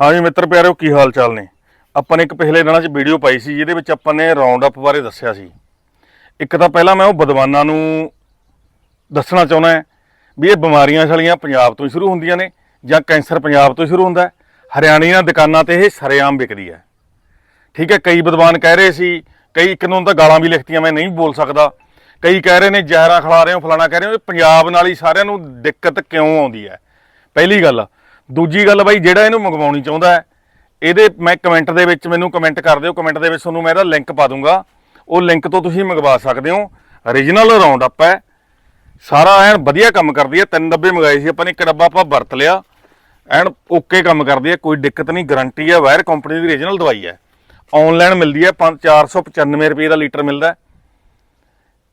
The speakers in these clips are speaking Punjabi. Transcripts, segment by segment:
ਹਾਂਜੀ ਮਿੱਤਰ ਪਿਆਰਿਓ ਕੀ ਹਾਲ ਚਾਲ ਨੇ? ਆਪਾਂ ਨੇ ਇੱਕ ਪਿਛਲੇ ਦਿਨਾਂ 'ਚ ਵੀਡੀਓ ਪਾਈ ਸੀ, ਜਿਹਦੇ ਵਿੱਚ ਆਪਾਂ ਨੇ ਰਾਉਂਡ ਅਪ ਬਾਰੇ ਦੱਸਿਆ ਸੀ। ਇੱਕ ਤਾਂ ਪਹਿਲਾਂ ਮੈਂ ਉਹ ਬਦਵਾਨਾਂ ਨੂੰ ਦੱਸਣਾ ਚਾਹੁੰਦਾ ਵੀ ਇਹ ਬਿਮਾਰੀਆਂ ਸਾਲੀਆਂ ਪੰਜਾਬ ਤੋਂ ਹੀ ਸ਼ੁਰੂ ਹੁੰਦੀਆਂ ਨੇ ਜਾਂ ਕੈਂਸਰ ਪੰਜਾਬ ਤੋਂ ਹੀ ਸ਼ੁਰੂ ਹੁੰਦਾ ਹੈ। ਹਰਿਆਣੀਆਂ ਦੁਕਾਨਾਂ ਤੇ ਇਹ ਸਰੇਆਮ ਵਿਕਦੀ ਹੈ। ਠੀਕ ਹੈ, ਕਈ ਵਿਦਵਾਨ ਕਹਿ ਰਹੇ ਸੀ, ਕਈ ਇੱਕ ਨੂੰ ਤਾਂ ਗਾਲਾਂ ਵੀ ਲਿਖਤੀਆਂ, ਮੈਂ ਨਹੀਂ ਬੋਲ ਸਕਦਾ। ਕਈ ਕਹਿ ਰਹੇ ਨੇ ਜ਼ਹਿਰਾਂ ਖਿਲਾ ਰਹੇ ਹੋ, ਫਲਾਣਾ ਕਹਿ ਰਹੇ ਹੋ, ਇਹ ਪੰਜਾਬ ਨਾਲ ਹੀ ਸਾਰਿਆਂ ਨੂੰ ਦਿੱਕਤ ਕਿਉਂ ਆਉਂਦੀ ਹੈ? ਪਹਿਲੀ ਗੱਲ ਦੂਜੀ ਗੱਲ ਬਾਈ, ਜਿਹੜਾ ਇਹਨੂੰ ਮੰਗਵਾਉਣੀ ਚਾਹੁੰਦਾ ਇਹਦੇ ਮੈਂ ਕਮੈਂਟ ਦੇ ਵਿੱਚ ਮੈਨੂੰ ਕਮੈਂਟ ਕਰ ਦਿਓ ਕਮੈਂਟ ਦੇ ਵਿੱਚ ਤੁਹਾਨੂੰ ਮੈਂ ਇਹਦਾ ਲਿੰਕ ਪਾ ਦੂੰਗਾ। ਉਹ ਲਿੰਕ ਤੋਂ ਤੁਸੀਂ ਮੰਗਵਾ ਸਕਦੇ ਹੋ। Origignal ਰਾਉਂਡ ਅਪ ਹੈ। ਸਾਰਾ ਐਨ ਵਧੀਆ ਕੰਮ ਕਰਦੀ ਹੈ। ਤਿੰਨ ਡੱਬੇ ਮੰਗਾਏ ਸੀ, ਆਪਾਂ ਨੇ ਇੱਕ ਡੱਬਾ ਆਪਾਂ ਵਰਤ ਲਿਆ। ਐਨ ਓਕੇ ਕੰਮ ਕਰਦੀ ਹੈ, ਕੋਈ ਦਿੱਕਤ ਨਹੀਂ ਗਾਰੰਟੀ ਹੈ ਵਾਇਰ ਕੰਪਨੀ ਦੀ origignal ਦਵਾਈ ਹੈ। ਆਨਲਾਈਨ ਮਿਲਦੀ ਹੈ 495 ਰੁਪਏ ਦਾ ਲੀਟਰ ਮਿਲਦਾ ਹੈ।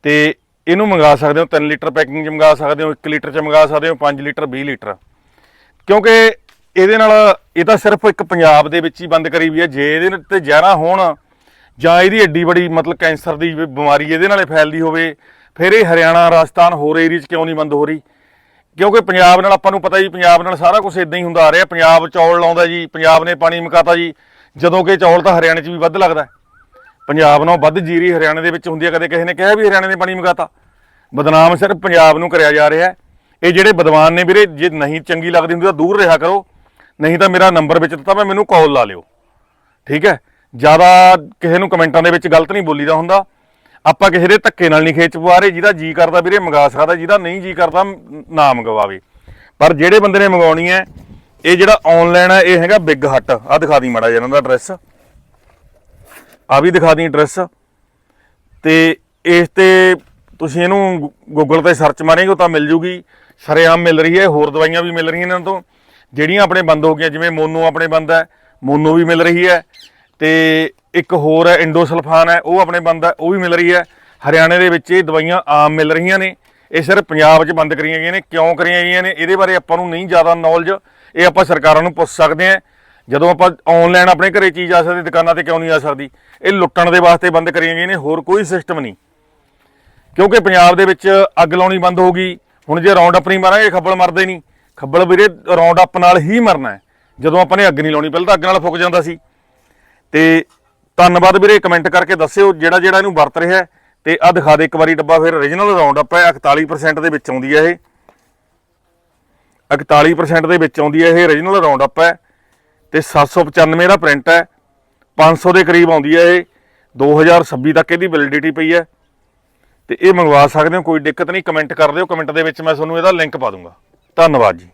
ਤੇ ਇਹਨੂੰ ਮੰਗਾ ਸਕਦੇ ਹੋ 3 ਲੀਟਰ ਪੈਕਿੰਗ ਚ ਮੰਗਾ ਸਕਦੇ ਹੋ 1 ਲੀਟਰ ਚ ਮੰਗਾ ਸਕਦੇ ਹੋ 5 ਲੀਟਰ 20 ਲੀਟਰ। ਕਿਉਂਕਿ ਇਹਦੇ ਨਾਲ ਇਹ ਤਾਂ ਸਿਰਫ ਇੱਕ ਪੰਜਾਬ ਦੇ ਵਿੱਚ ਹੀ ਬੰਦ ਕਰੀ ਵੀ ਹੈ। ਜੇ ਇਹਦੇ ਤੇ ਜ਼ਹਿਰਾਂ ਹੋਣ ਜਾਂ ਇਹਦੀ ਐਡੀ ਬੜੀ ਮਤਲਬ ਕੈਂਸਰ ਦੀ ਵੀ ਬਿਮਾਰੀ ਇਹਦੇ ਨਾਲੇ ਫੈਲਦੀ ਹੋਵੇ, ਫਿਰ ਇਹ ਹਰਿਆਣਾ, ਰਾਜਸਥਾਨ ਹੋਰ ਏਰੀਆ 'ਚ ਕਿਉਂ ਨਹੀਂ ਬੰਦ ਹੋ ਰਹੀ? ਕਿਉਂਕਿ ਪੰਜਾਬ ਨਾਲ ਆਪਾਂ ਨੂੰ ਪਤਾ ਜੀ, ਪੰਜਾਬ ਨਾਲ ਸਾਰਾ ਕੁਝ ਇਦਾਂ ਹੀ ਹੁੰਦਾ ਆ ਰਿਹਾ। ਪੰਜਾਬ ਚੌਲ ਲਾਉਂਦਾ ਜੀ, ਪੰਜਾਬ ਨੇ ਪਾਣੀ ਮੁਕਾਤਾ ਜੀ। ਜਦੋਂ ਕਿ ਚੌਲ ਤਾਂ ਹਰਿਆਣੇ 'ਚ ਵੀ ਵੱਧ ਲੱਗਦਾ। ਪੰਜਾਬ ਨਾਲੋਂ ਵੱਧ ਜੀਰੀ ਹਰਿਆਣੇ ਦੇ ਵਿੱਚ ਹੁੰਦੀ ਹੈ ਕਦੇ ਕਿਸੇ ਨੇ ਕਿਹਾ ਵੀ ਹਰਿਆਣੇ ਨੇ ਪਾਣੀ ਮੁਕਾਤਾ। ਬਦਨਾਮ ਸਿਰਫ ਪੰਜਾਬ ਨੂੰ ਕਰਿਆ ਜਾ ਰਿਹਾ। ਹੈ ਇਹ ਜਿਹੜੇ ਵਿਦਵਾਨ ਨੇ ਵੀਰੇ, ਜੇ ਨਹੀਂ ਚੰਗੀ ਲੱਗਦੀ ਹੁੰਦੀ ਤਾਂ ਦੂਰ ਰਿਹਾ ਕਰੋ। ਨਹੀਂ ਤਾਂ ਮੇਰਾ ਨੰਬਰ ਵਿੱਚ ਦਿੱਤਾ ਮੈਂ, ਮੈਨੂੰ ਕਾਲ ਲਾ ਲਿਓ। ਠੀਕ ਹੈ? ਜ਼ਿਆਦਾ ਕਿਸੇ ਨੂੰ ਕਮੈਂਟਾਂ ਦੇ ਵਿੱਚ ਗਲਤ ਨਹੀਂ ਬੋਲੀਦਾ ਹੁੰਦਾ। ਆਪਾਂ ਕਿਸੇ ਦੇ ਧੱਕੇ ਨਾਲ ਨਹੀਂ ਖੇਚ ਪਵਾ ਰਹੇ, ਜਿਹਦਾ ਜੀ ਕਰਦਾ ਵੀਰੇ, ਮੰਗਾ ਸਕਦਾ, ਜਿਹਦਾ ਨਹੀਂ ਜੀ ਕਰਦਾ, ਨਾ ਮੰਗਵਾਵੇ। ਪਰ ਜਿਹੜੇ ਬੰਦੇ ਨੇ ਮੰਗਾਉਣੀ ਹੈ, ਇਹ ਜਿਹੜਾ ਆਨਲਾਈਨ ਹੈ, ਇਹ ਹੈਗਾ ਬਿਗ ਹੱਟ ਆ ਦਿਖਾ ਦੀ ਮਾੜਾ ਜਿਹਾ ਇਹਨਾਂ ਦਾ ਐਡਰੈਸ ਆ ਵੀ ਦਿਖਾ ਦੀ ਐਡਰੈਸ ਤੇ ਇਸ ਤੇ ਤੁਸੀਂ ਇਹਨੂੰ ਗੂਗਲ ਤੇ ਸਰਚ ਮਾਰੇਗੇ ਤਾਂ ਮਿਲ ਜੂਗੀ। ਸਰੇਆਮ ਮਿਲ ਰਹੀ ਹੈ, ਹੋਰ ਦਵਾਈਆਂ ਵੀ ਮਿਲ ਰਹੀਆਂ ਇਹਨਾਂ ਤੋਂ। ਜਿਹੜੀਆਂ ਆਪਣੇ ਬੰਦ ਹੋ ਗਈਆਂ, ਜਿਵੇਂ ਮੋਨੋ ਆਪਣੇ ਬੰਦ ਹੈ, ਮੋਨੋ ਵੀ ਮਿਲ ਰਹੀ ਹੈ। ਤੇ ਇੱਕ ਹੋਰ ਹੈ, ਇੰਡੋਸਲਫਾਨ ਹੈ, ਉਹ ਆਪਣੇ ਬੰਦ ਹੈ, ਉਹ ਵੀ ਮਿਲ ਰਹੀ ਹੈ। ਹਰਿਆਣੇ ਦੇ ਵਿੱਚ ਇਹ ਦਵਾਈਆਂ ਆਮ ਮਿਲ ਰਹੀਆਂ ਨੇ। ਇਹ ਸਿਰਫ ਪੰਜਾਬ 'ਚ ਬੰਦ ਕਰੀਆਂ ਗਈਆਂ ਨੇ। ਕਿਉਂ ਕਰੀਆਂ ਗਈਆਂ ਨੇ? ਇਹਦੇ ਬਾਰੇ ਆਪਾਂ ਨੂੰ ਨਹੀਂ ਜ਼ਿਆਦਾ ਨੌਲੇਜ ਇਹ ਆਪਾਂ ਸਰਕਾਰਾਂ ਨੂੰ ਪੁੱਛ ਸਕਦੇ ਹਾਂ। ਜਦੋਂ ਆਪਾਂ ਆਨਲਾਈਨ ਆਪਣੇ ਘਰੇ ਚੀਜ਼ ਆ ਸਕਦੀ, ਦੁਕਾਨਾਂ ਤੇ ਕਿਉਂ ਨਹੀਂ ਆ ਸਕਦੀ? ਇਹ ਲੁੱਟਣ ਦੇ ਵਾਸਤੇ ਬੰਦ ਕਰੀਆਂ ਗਈਆਂ ਨੇ, ਹੋਰ ਕੋਈ ਸਿਸਟਮ ਨਹੀਂ। ਕਿਉਂਕਿ ਪੰਜਾਬ ਦੇ ਵਿੱਚ ਅੱਗ ਲਾਉਣੀ ਬੰਦ ਹੋ ਗਈ। ਹੁਣ ਜੇ ਰਾਉਂਡ ਅਪ ਨਹੀਂ ਮਾਰਾਂਗੇ, ਖੱਬਲ ਮਰਦੇ ਨਹੀਂ। ਖੱਬਲ ਵੀਰੇ ਰਾਉਂਡ ਅਪ ਨਾਲ ਹੀ ਮਰਨਾ ਹੈ। ਜਦੋਂ ਆਪਾਂ ਨੇ ਅੱਗ ਨਹੀਂ ਲਾਉਣੀ, ਪਹਿਲਾਂ ਤਾਂ ਅੱਗ ਨਾਲ ਫੁੱਕ ਜਾਂਦਾ ਸੀ। ਤੇ ਧੰਨਵਾਦ ਵੀਰੇ ਕਮੈਂਟ ਕਰਕੇ ਦੱਸਿਓ ਜਿਹੜਾ ਜਿਹੜਾ ਇਹਨੂੰ ਵਰਤ ਰਿਹਾ ਹੈ। ਤੇ ਆ ਦਿਖਾ ਦੇ ਇੱਕ ਵਾਰੀ ਡੱਬਾ, ਫਿਰ origignal ਰਾਉਂਡ ਅਪ ਹੈ 41% ਦੇ ਵਿੱਚ ਆਉਂਦੀ ਹੈ ਇਹ। 41% ਦੇ ਵਿੱਚ ਆਉਂਦੀ ਹੈ ਇਹ origignal ਰਾਉਂਡ ਅਪ ਹੈ। ਤੇ 795 ਦਾ ਪ੍ਰਿੰਟ ਹੈ। 500 ਦੇ ਕਰੀਬ ਆਉਂਦੀ ਹੈ ਇਹ। 2026 ਤੱਕ ਇਹਦੀ ਵੈਲਿਡਿਟੀ ਪਈ ਹੈ। ਤੇ ਇਹ ਮੰਗਵਾ ਸਕਦੇ ਹੋ, ਕੋਈ ਦਿੱਕਤ ਨਹੀਂ ਕਮੈਂਟ ਕਰ ਦਿਓ ਕਮੈਂਟ ਦੇ ਵਿੱਚ ਮੈਂ ਤੁਹਾਨੂੰ ਇਹਦਾ ਲਿੰਕ ਪਾ ਦੂੰਗਾ। ਧੰਨਵਾਦ ਜੀ।